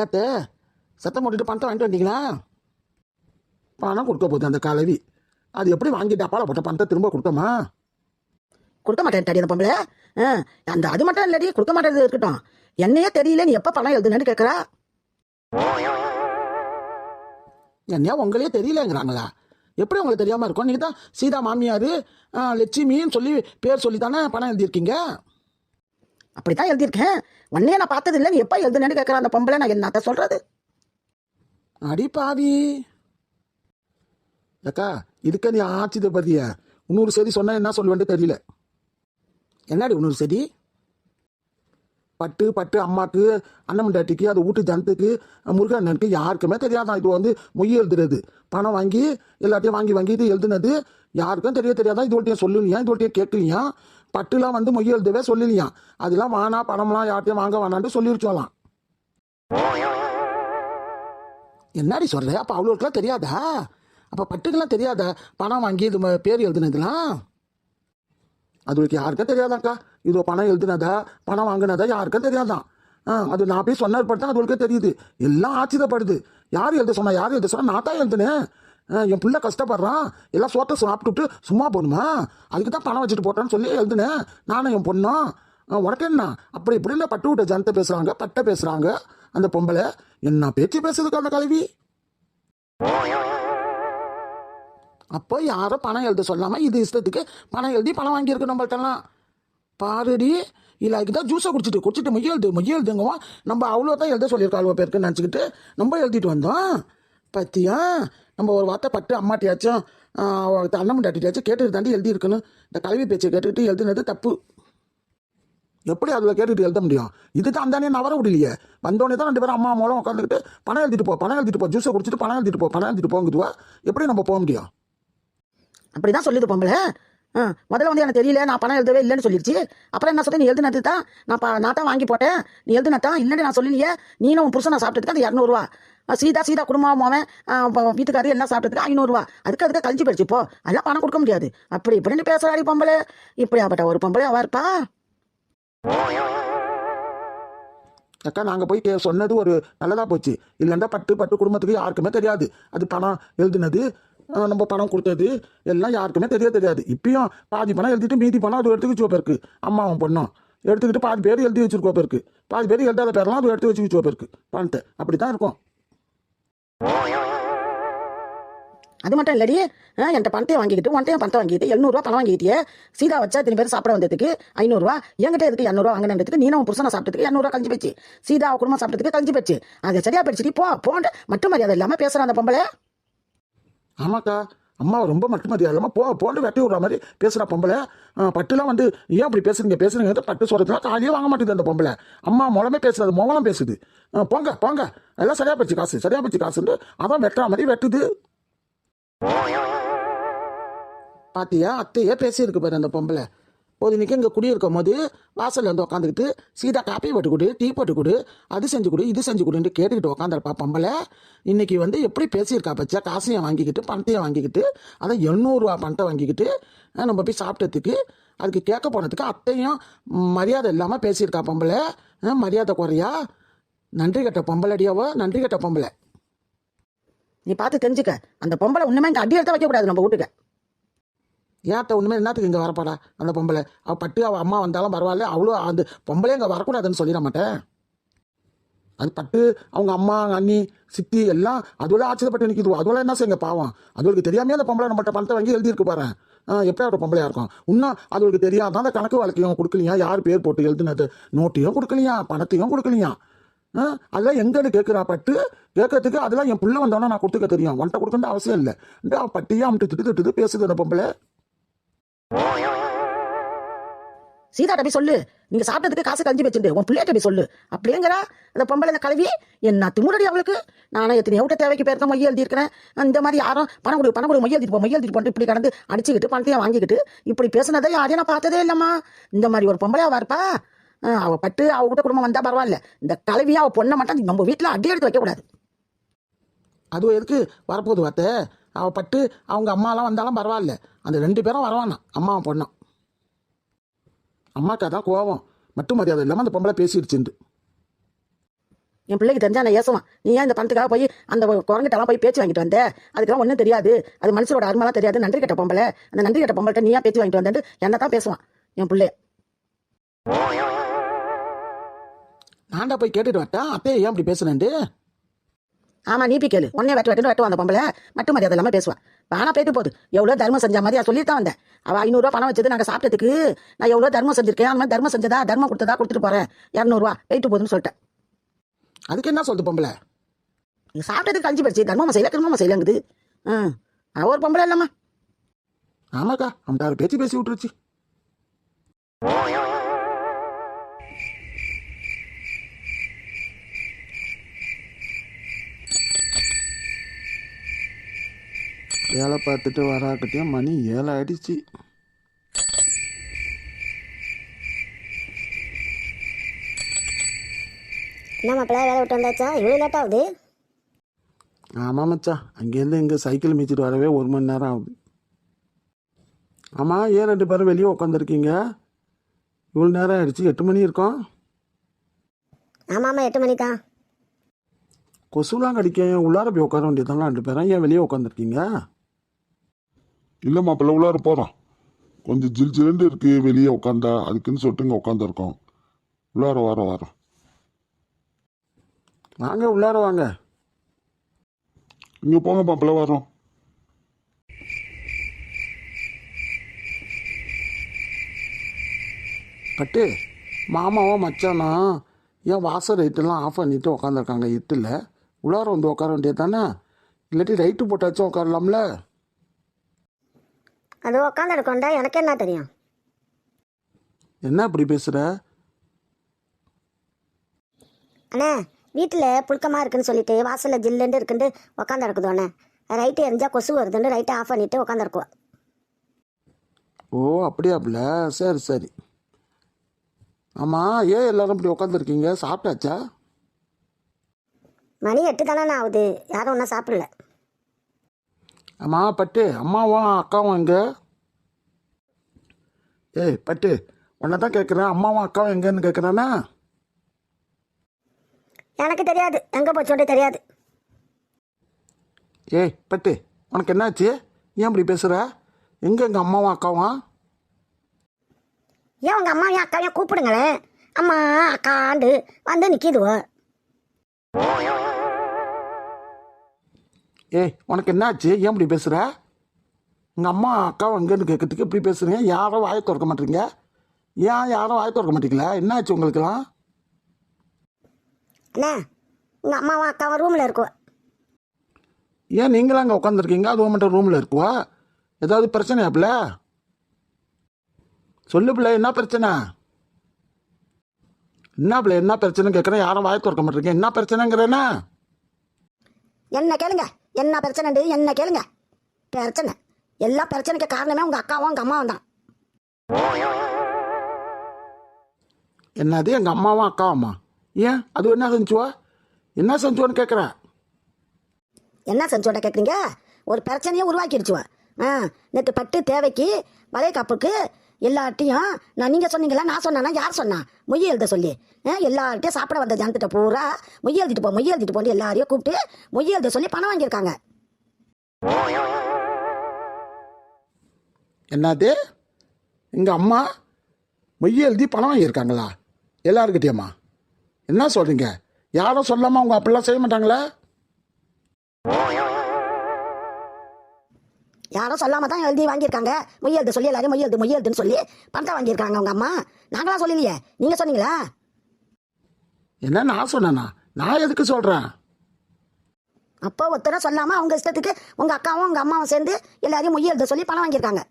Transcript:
ஏத்த சத்தம் போட்டுட்டு பணத்தை வாங்கிட்டு வந்தீங்களா? பணம் கொடுக்க போகுது அந்த கலவி. அது எப்படி வாங்கி டப்பால போட்ட பணத்தை திரும்ப கொடுத்தோமா? கொடுக்க மாட்டேன் அந்த பொம்பளை. ஆ, அந்த அது மட்டும் இல்லடி கொடுக்க மாட்டேன் இருக்கட்டும். என்னையே தெரியல நீ எப்போ பணம் எழுதுனேன்னு கேட்குறா என்னையா உங்களே தெரியலங்கிறாங்களா? எப்படி உங்களுக்கு தெரியாமல் இருக்கும்? நீங்கள் தான் சீதா மாமியார் லட்சுமின்னு சொல்லி பேர் சொல்லி தானே பணம் எழுதியிருக்கீங்க? அப்படித்தான் எழுதியிருக்கேன். உன்னையே நான் பார்த்தது இல்லை நீ எப்போ எழுதுனேன்னு கேட்குற அந்த பொம்பளை நான் என்னத்த சொல்றது? அடி பாவி. அக்கா இதுக்க நீ ஆட்சித பதிய இன்னொரு செடி சொன்னால் என்ன சொல்லுவேன்னு தெரியல. என்னடி இன்னொரு செடி? பட்டு பட்டு அம்மாக்கு அண்ணமண்டாட்டிக்கு அது வீட்டு ஜனத்துக்கு முருகண்ணனுக்கு யாருக்குமே தெரியாதான் இது வந்து மொய் எழுதுறது. பணம் வாங்கி எல்லாத்தையும் வாங்கி வாங்கி இது எழுதுனது யாருக்கும் தெரிய தெரியாதான் இது ஒட்டியும் சொல்லலையா இது ஒட்டியும் கேட்கலையா? பட்டுலாம் வந்து மொய் எழுதவே சொல்லலையாம். அதெல்லாம் வானா பணம்லாம் யார்ட்டையும் வாங்க வேணான்ட்டு சொல்லிருச்சோலாம் என்னடி சொல்ற? அப்போ அவ்வளோக்கெல்லாம் தெரியாதா? அப்போ பட்டுக்கெல்லாம் தெரியாதா? பணம் வாங்கி இது ம- பேர் எழுதுனதுலாம் அதுக்கு யாருக்கும் தெரியாதாக்கா இது பணம் எழுதுனதா பணம் வாங்கினதா யாருக்கும் தெரியாதான். ஆ அது நான் போய் சொன்ன தான் அதுகளுக்கு தெரியுது. எல்லாம் ஆச்சரியப்படுது யார் எழுத சொன்னா யார் எழுத சொன்னா நான் தான் எழுதுனேன். என் பிள்ளை கஷ்டப்படுறான் எல்லாம் சோத்தை சாப்பிட்டுட்டு சும்மா போகணுமா? அதுக்கு தான் பணம் வச்சுட்டு போட்டேன்னு சொல்லி எழுதுனேன். நானும் என் பொண்ணும். ஆ, உனக்கு என்ன? அப்படி இப்படின்னு பட்டு விட்ட ஜனத்தை பேசுகிறாங்க பட்டை பேசுகிறாங்க அந்த பொம்பளை என்ன பேச்சு பேசுறதுக்கு அந்த கல்வி அப்போ யாரோ பணம் எழுத சொல்லாமல் இது இஷ்டத்துக்கு பணம் எழுதி பணம் வாங்கியிருக்கு நம்மள்ட்டலாம். பாருடி இல்லை அதுக்கு தான் ஜூஸை குடிச்சிட்டு குடிச்சிட்டு மொய் எழுது மொய் எழுதுங்கவா நம்ம அவ்வளோ தான் எழுத சொல்லியிருக்கோம் அவ்வளோ பேருக்கு நினச்சிக்கிட்டு. நம்ம எழுதிட்டு வந்தோம். பத்தியா? நம்ம ஒரு வார்த்தை பட்டு அம்மாட்டியாச்சும் அண்ணமுண்டாட்டியாச்சும் கேட்டுட்டு தாண்டி எழுதியிருக்கணும். இந்த கல்வி பேச்சை கேட்டுக்கிட்டு எழுதுனது தப்பு. எப்படி அதில் கேட்டுக்கிட்டு எழுத முடியும்? இதுதான் தானே வர முடியலையே வந்தோடனே தான் ரெண்டு பேரும் அம்மா மூலம் உட்காந்துக்கிட்டு பணம் எழுதிட்டு போ பணம் எழுதிட்டு போ ஜூஸை குடிச்சிட்டு பணம் எழுதிட்டு போ பணம் எழுதிட்டு போங்குதுவா எப்படி நம்ம போக முடியும்? அப்படிதான் சொல்லுது பொம்பளை. ஆ, முதல்ல வந்து எனக்கு தெரியல நான் பணம் எழுதவே இல்லைன்னு சொல்லிடுச்சு அப்புறம் என்ன சொல்றேன் நீ எழுதுனது தான் நான் பா- நான் தான் வாங்கி போட்டேன். நீ எழுதுனதான் இல்லைன்னு நான் சொல்லலையே நீனும் உன் புருஷனை சாப்பிட்டதுக்கு அது இரநூறுவா. சீதா சீதா குடும்பம் அவன் ஆ, வீட்டுக்காரரு எல்லாம் சாப்பிட்டதுக்கு ஐநூறுரூவா அதுக்கு அதுக்கு கழிச்சு போயிடுச்சு போ. அதெல்லாம் பணம் கொடுக்க முடியாது. அப்படி இப்படின்னு பேசுறாடி பொம்பளை. இப்படியாப்பட்ட ஒரு பொம்பளை அவ இருப்பா. அக்கா நாங்கள் போய் சொன்னது ஒரு நல்லதாக போச்சு. இல்லைன்னா பட்டு பட்டு குடும்பத்துக்கு யாருக்குமே தெரியாது. அது பணம் எழுதுனது. நம்ம பணம் கொடுத்தது எல்லாம் யாருக்குமே தெரிய தெரியாது. இப்பயும் பாதி பணம் எழுதிட்டு மீதி பணம் அது எடுத்து வச்சு பேருக்கு. அம்மாவும் பொண்ணும் எடுத்துக்கிட்டு பாதி பேர் எழுதி வச்சிருக்கோ பேருக்கு. பாதி பேர் எழுதாத பேரெல்லாம் அது எடுத்து வச்சு பேருக்கு. பணத்தை. அப்படி தான் இருக்கும். அது மட்டும் இல்லடி. ஆ, என்கிட்ட பணத்தை வாங்கிக்கிட்டு உன்ட்டையும் பணத்தை வாங்கிட்டு எழுநூறுவா பணம் வாங்கிட்டியே சீதா வச்சா இத்தனை பேர் சாப்பிட வந்ததுக்கு ஐநூறுரூவா என்கிட்ட எதுக்கு இரநூறுவா வாங்கினதுக்கு நீனும் உன் புருஷனை சாப்பிட்டதுக்கு இரநூறுவா கழிஞ்சு போச்சு. சீதா குடும்பம் சாப்பிட்டதுக்கு கழிஞ்சு போச்சு. அது சரியா போயிடுச்சு போ போன்ற. மட்டும் மரியாதை இல்லாமல் பேசுகிற அந்த பொம்பளை. ஆமாக்கா. அம்மா ரொம்ப மட்டுமதி இல்லாமல் போ போட்டு வெட்டி விடுற மாதிரி பேசுகிற பொம்பளை. பட்டுலாம் வந்து ஏன் அப்படி பேசுறீங்க? பேசுறீங்க பட்டு சொல்கிறதுலாம் காலையே வாங்க மாட்டேங்குது அந்த பொம்பளை. அம்மா மூலமே பேசுறது மூலம் பேசுது. போங்க போங்க. எல்லாம் சரியாக போச்சு காசு சரியாக போச்சு காசுன்ட்டு அதான் வெட்டுற மாதிரி வெட்டுது. பாத்தியா? அத்தையே பேசியிருக்கு பாரு அந்த பொம்பளை. ஒரு இன்னைக்கு இங்கே குடியிருக்கும் போது வாசல்ல வந்து உட்காந்துக்கிட்டு சீதா காப்பி போட்டு கொடு டீ போட்டு கொடு அது செஞ்சு கொடு இது செஞ்சு கொடுன்னு கேட்டுக்கிட்டு உட்காந்துருப்பா பொம்பளை. இன்னைக்கு வந்து எப்படி பேசியிருக்கா பச்சா காசையும் வாங்கிக்கிட்டு பணத்தையும் வாங்கிக்கிட்டு அதை எண்ணூறுரூவா பணத்தை வாங்கிக்கிட்டு நம்ம போய் சாப்பிட்டதுக்கு அதுக்கு கேட்க போனதுக்கு அத்தையும் மரியாதை இல்லாமல் பேசியிருக்கா பொம்பளை. மரியாதை குறையா? நன்றி கட்ட பொம்பளடியாவோ? நன்றி கட்ட பொம்பளை. நீ பார்த்து தெரிஞ்சுக்க. அந்த பொம்பளை உண்மையா இங்கே அடி எடுத்து வைக்கக்கூடாது நம்ம வீட்டுக்கு. ஏன்ட்ட ஒன்றுமே என்னத்துக்கு இங்கே வரப்பாடா அந்த பொம்பளை. அவள் பட்டு அவள் அம்மா வந்தாலும் பரவாயில்ல. அவ்வளோ அந்த பொம்பளை இங்கே வரக்கூடாதுன்னு சொல்லிட மாட்டேன். அது பட்டு அவங்க அம்மா அவங்க அண்ணி சித்தி எல்லாம் அதோட ஆச்சரியப்பட்டு நிற்கிது அதோட என்ன செய்யுங்க பாவம்? அதுகளுக்கு தெரியாமே அந்த பொம்பளை நம்மகிட்ட பணத்தை வாங்கி எழுதியிருக்கு பாரு. எப்படி ஒரு பொம்பளையா இருக்கும்? இன்னும் அதுகளுக்கு தெரியாதான் அந்த கணக்கு வழக்கையும் கொடுக்கலையா? யார் பேர் போட்டு எழுதுனது? நோட்டையும் கொடுக்கலையா? பணத்தையும் கொடுக்கலையா? ஆ, அதெல்லாம் எங்கன்னு கேட்குறா பட்டு. கேட்கறதுக்கு அதெல்லாம் என் பிள்ளை வந்தோன்னா நான் கொடுத்துக்க தெரியும். உன்ட்ட கொடுக்கணும் அவசியம் இல்லை. இந்த அவள் பட்டியே அமுட்டு திட்டு திட்டு பேசுது அந்த பொம்பளை. சீதாட்ட போய் சொல்லு. நீங்க சாப்பிட்டதுக்கு காசு கழிஞ்சு வச்சுட்டு உன் பிள்ளைகிட்ட போய் சொல்லு. அப்படிங்கிறா அந்த பொம்பளை இந்த கழுவி? என்ன திமுறடி அவளுக்கு? நானும் எத்தனை எவ்வளோ தேவைக்கு பேர் தான் மொய் எழுதியிருக்கிறேன். இந்த மாதிரி யாரும் பணம் கொடு பணம் கொடு மொய் எழுதிட்டு போ மொய் எழுதிட்டு போட்டு இப்படி கடந்து அடிச்சுக்கிட்டு பணத்தையும் வாங்கிக்கிட்டு இப்படி பேசுனதை யாரையும் நான் பார்த்ததே இல்லைம்மா. இந்த மாதிரி ஒரு பொம்பளை வரப்பா அவ பட்டு அவ கூட குடும்பம் வந்தா பரவாயில்ல. இந்த கலவியா அவ பொண்ணை மட்டும் நம்ம வீட்டில் அடி எடுத்து வைக்க கூடாது அது எதுக்கு வரப்போகுது வார்த்தை? அவள் பட்டு அவங்க அம்மாலாம் வந்தாலும் பரவாயில்ல. அந்த ரெண்டு பேரும் வரவானா அம்மாவும் பொண்ணும். அம்மாக்கா தான் கோவம். மட்டும் மரியாதை இல்லாமல் அந்த பொம்பளை பேசிடுச்சுண்டு என் பிள்ளைக்கு தெரிஞ்சா நான் ஏசுவான். நீ ஏன் இந்த பணத்துக்காக போய் அந்த குரங்கிட்டலாம் போய் பேச்சு வாங்கிட்டு வந்த? அதுக்கெல்லாம் ஒன்றும் தெரியாது. அது மனுஷனோட அருமெல்லாம் தெரியாது. நன்றி கட்ட பொம்பளை. அந்த நன்றி கட்ட பொம்பளை நீ ஏன் பேச்சு வாங்கிட்டு வந்தேன்னு என்ன தான் பேசுவான். என் பிள்ளை. நான்டா போய் கேட்டுட்டு வரட்டேன் அப்பயே ஏன் இப்படி பேசுனேன்ட்டு ஆமா நீ போய் கேளு. உடனே வெட்டு வெட்டு வெட்டுவான் அந்த பொம்பளை. மட்டும் மரியாதை இல்லாமல் பேசுவான். வானா போயிட்டு போகுது. எவ்வளோ தர்மம் செஞ்ச மாதிரி சொல்லிட்டு தான் வந்தேன் அவள் ஐநூறுரூவா பணம் வச்சது நாங்கள் சாப்பிட்டதுக்கு நான் எவ்வளோ தர்மம் செஞ்சிருக்கேன்? அந்த மாதிரி தர்மம் செஞ்சதா? தர்மம் கொடுத்ததா? கொடுத்துட்டு போகிறேன் இரநூறுவா போயிட்டு போகுதுன்னு சொல்லிட்டேன். அதுக்கு என்ன சொல்லுது பொம்பளை? நீ சாப்பிட்டதுக்கு கஞ்சி படிச்சு தர்மம் செய்யல கிருமம் செய்யலங்குது. ம் ஒரு பொம்பளை இல்லைம்மா. ஆமாக்கா அவன்கிட்ட பேச்சு பேசி விட்டுருச்சு. வேலை பார்த்துட்டு வராக்கிட்டே மணி ஏழு ஆயிடுச்சு என்ன மாப்பிள்ள வேலை விட்டு வந்தாச்சா? இவ்வளோ லேட் ஆகுது. ஆமாம் மச்சான் அங்கேருந்து இங்கே சைக்கிள் மிச்சிட்டு வரவே ஒரு மணி நேரம் ஆகுது. ஆமாம் ஏன் ரெண்டு பேரும் வெளியே உட்காந்துருக்கீங்க இவ்வளோ நேரம் ஆயிடுச்சு எட்டு மணி இருக்கும்? ஆமாம் ஆமாம் எட்டு மணி தான். கொசுலாம் கடிக்க உள்ளார போய் உட்கார வேண்டியதானே ரெண்டு பேரும். ஏன் வெளியே உட்காந்துருக்கீங்க இல்லை மாப்பிள்ள உள்ளார போகிறோம் கொஞ்சம் ஜில் ஜிலுண்டு இருக்கு வெளியே உட்காந்தா அதுக்குன்னு சொல்லிட்டு இங்கே உட்காந்துருக்கோம் உள்ளார வரோம் வரோம். வாங்க உள்ளார வாங்க. இங்கே போங்க மாப்பிள்ள வரோம். பட்டு மாமாவும் மச்சானா ஏன் வாசல் லைட்டெல்லாம் ஆஃப் பண்ணிட்டு உட்காந்துருக்காங்க எட்டில் உள்ளார வந்து உட்கார வேண்டியது தானே? இல்லாட்டி லைட்டு போட்டாச்சும் உட்காரலாம்ல அது உட்காந்து இருக்கோண்டா எனக்கு என்ன தெரியும்? என்ன இப்படி பேசுகிற அண்ணே வீட்டில் புழுக்கமாக இருக்குன்னு சொல்லிட்டு வாசலில் ஜில்லுண்டு இருக்குன்னு உட்காந்து இருக்குது அண்ணே ரைட்டு எரிஞ்சா கொசு வருதுன்னு ரைட்டை ஆஃப் பண்ணிட்டு உட்காந்துருக்குவோம் ஓ அப்படியாப்புல சரி சரி. ஆமாம் ஏன் எல்லாரும் இப்படி உட்காந்துருக்கீங்க சாப்பிட்டாச்சா? மணி எட்டு தானே ஆகுது. யாரும் ஒன்றும் சாப்பிடல. ஆமாம் பட்டு அம்மாவும் அக்காவும் எங்கே? ஏய் பட்டு உன்னை தான் கேட்குறேன் அம்மாவும் அக்காவும் எங்கன்னு கேட்குறானா? எனக்கு தெரியாது. எங்கே போச்சோண்டே தெரியாது. ஏய் பட்டு உனக்கு என்னாச்சு? ஏன் இப்படி பேசுகிற எங்கே எங்கள் அம்மாவும் அக்காவும் ஏன் உங்கள் அம்மாவையும் அக்காவையும் கூப்பிடுங்களேன்? அம்மா அக்காண்டு வந்து நிற்கிதுவோ ஏய் உனக்கு என்னாச்சு? ஏன் இப்படி பேசுகிற எங்கள் அம்மா அக்காவும் எங்கேன்னு கேட்கறதுக்கு இப்படி பேசுகிறீங்க யாரும் வாயை திறக்க மாட்டீங்க? ஏன் யாரும் வாயை திறக்க மாட்டீங்களா? என்னாச்சு உங்களுக்குலாம் அண்ணே உங்கள் அம்மாவும் அக்காவும் ரூமில் இருக்கும் ஏன் நீங்களும் அங்கே உட்காந்துருக்கீங்க அது மட்டும் ரூமில் இருக்குவா ஏதாவது பிரச்சனையாப்புல சொல்லு பிள்ளை என்ன பிரச்சனை? என்ன பிள்ளை என்ன பிரச்சனை கேட்குறேன். யாரும் வாயை திறக்க மாட்டீங்க? என்ன பிரச்சனைங்கிறேன்னா? என்ன கேளுங்க. என்ன பிரச்சனைண்டு என்ன கேளுங்க. பிரச்சனை. எல்லா பிரச்சனைக்கு காரணமே உங்கள் அக்காவும் உங்கள் அம்மாவும் தான். என்னது எங்கள் அம்மாவும் அக்காவும்மா ஏன்? அது என்ன செஞ்சுவா? என்ன செஞ்சுவான்னு கேட்குறேன் என்ன செஞ்சோட கேட்குறீங்க ஒரு பிரச்சனையை உருவாக்கிடுச்சுவா. ஆ நேற்று பட்டு தேவைக்கு வளைய காப்புக்கு எல்லார்ட்டையும் நான் நீங்கள் சொன்னீங்களா நான் சொன்னா யார் சொன்னா? மொய் எழுத சொல்லி. ஆ எல்லார்ட்டையும் சாப்பிட வந்த ஜனத்திட்ட பூரா. மொய் எழுதிட்டு போ மொய் எழுதிட்டு போன்னு எல்லாரையும் கூப்பிட்டு மொய் எழுத சொல்லி பணம் வாங்கியிருக்காங்க. என்னது? எங்கள் அம்மா மொய் எழுதி பணம் வாங்கியிருக்காங்களா? எல்லாருக்கிட்டேம்மா என்ன சொல்கிறீங்க யாரும் சொல்லாமல் அவங்க அப்படிலாம் செய்ய மாட்டாங்களா? யாரும் சொல்லாம தான் எழுதி வாங்கியிருக்காங்க. மொய் எழுத சொல்லி எல்லாரையும் மொய் எழுது மொய் எழுதுன்னு சொல்லி பணத்தை வாங்கியிருக்காங்க உங்க அம்மா. நாங்களா சொல்லலையே. நீங்கள் சொன்னீங்களா? என்ன நான் சொன்னேனா? நான் எதுக்கு சொல்கிறேன் அப்போ ஒருத்தர சொல்லாம அவங்க இஷ்டத்துக்கு உங்க அக்காவும் உங்க அம்மாவும் சேர்ந்து எல்லாரையும் மொய் எழுத சொல்லி பணம் வாங்கியிருக்காங்க.